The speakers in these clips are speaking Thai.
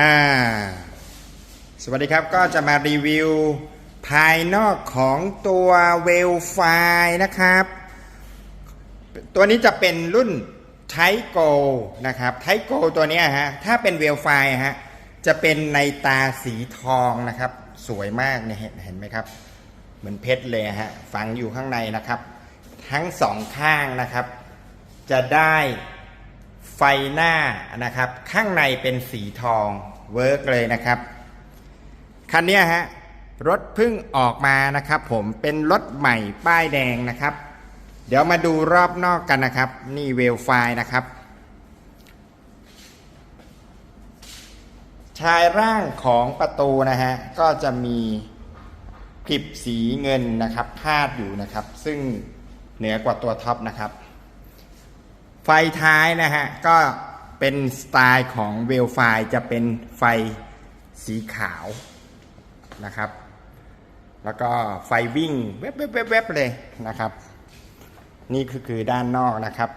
อ่า สวัสดีครับก็จะมารีวิวภายนอกของตัวเวลไฟนะครับ ตัวนี้จะเป็นรุ่นไทโกนะครับไทโกตัวนี้ฮะถ้าเป็นเวลไฟฮะจะเป็นในตาสีทองนะครับ สวยมากเนี่ยเห็นเห็นไหมครับ เหมือนเพชรเลยฮะฝังอยู่ข้างในนะครับ ทั้งสองข้างนะครับ จะได้ ไฟหน้านะครับ ข้างในเป็นสีทองเวิร์กเลยนะครับ คันนี้ฮะรถเพิ่งออกมานะครับ ผมเป็นรถใหม่ป้ายแดงนะครับ เดี๋ยวมาดูรอบนอกกันนะครับ นี่เวลไฟนะครับ ชายร่างของประตูนะฮะก็จะมีกลิบสีเงินนะครับ พาดอยู่นะครับ ซึ่งเหนือกว่าตัวท็อปนะครับ ไฟท้ายนะฮะ ก็เป็นสไตล์ของเวลไฟจะเป็นไฟสีขาวนะครับ แล้วก็ไฟวิ่งแวบๆๆๆเลยนะครับ นี่คือคือด้านนอกนะครับ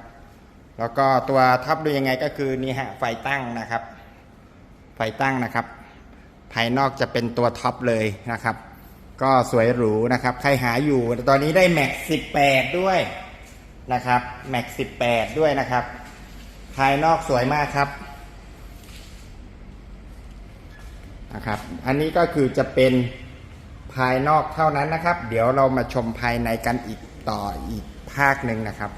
แล้วก็ตัวท็อปดูยังไงก็คือนี่ฮะไฟตั้งนะครับ ไฟตั้งนะครับ ภายนอกจะเป็นตัวท็อปเลยนะครับ ก็สวยหรูนะครับ ใครหาอยู่ตอนนี้ได้แม็ก18 ด้วย นะครับแม็ก18 ด้วยนะครับ ภายนอกสวยมากครับนะครับ อันนี้ก็คือจะเป็นภายนอกเท่านั้นนะครับ เดี๋ยวเรามาชมภายในกันอีกต่ออีกภาคหนึ่งนะครับ